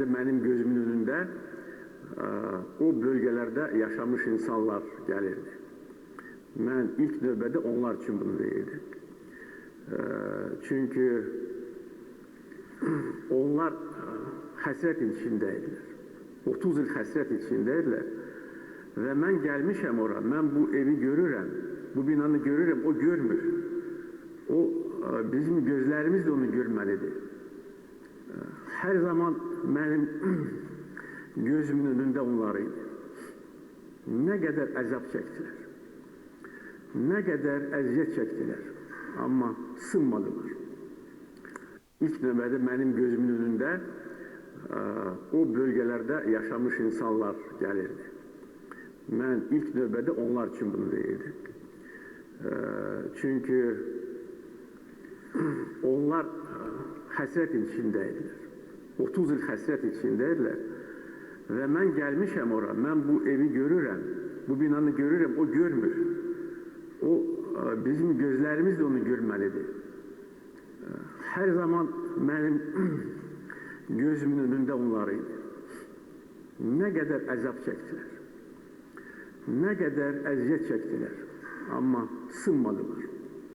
Benim gözümün önünde e, o bölgelerde yaşamış insanlar gelirdi. Ben ilk növbədə onlar için bunu deyirdim. E, çünkü onlar e, həsrət içindeydiler. 30 yıl həsrət içindeydiler. Ve ben gelmişim ora, ben bu evi görürüm, bu binanı görürüm, o görmür. O e, bizim gözlerimiz de onu görmelidir. Her zaman benim gözümün önünde onlarıydı. Ne kadar azap çektiler. Ne kadar eziyet çektiler. Ama sınmadılar. İlk növbədə benim gözümün önünde e, o bölgelerde yaşamış insanlar gelirdi. Ben ilk növbədə onlar için bunu deyirdim. E, çünkü onlar e, həsrət içindeydiler. 30 yıl həsrət içindeydiler. Ve ben gelmişim ora, ben bu evi görürüm, bu binanı görürüm, o görmür. O e, bizim gözlerimiz de onu görmelidir. E, Her zaman benim gözümün önünde onlarıydı. Ne kadar azap çektiler. Ne kadar eziyet çektiler. Ama sınmadılar.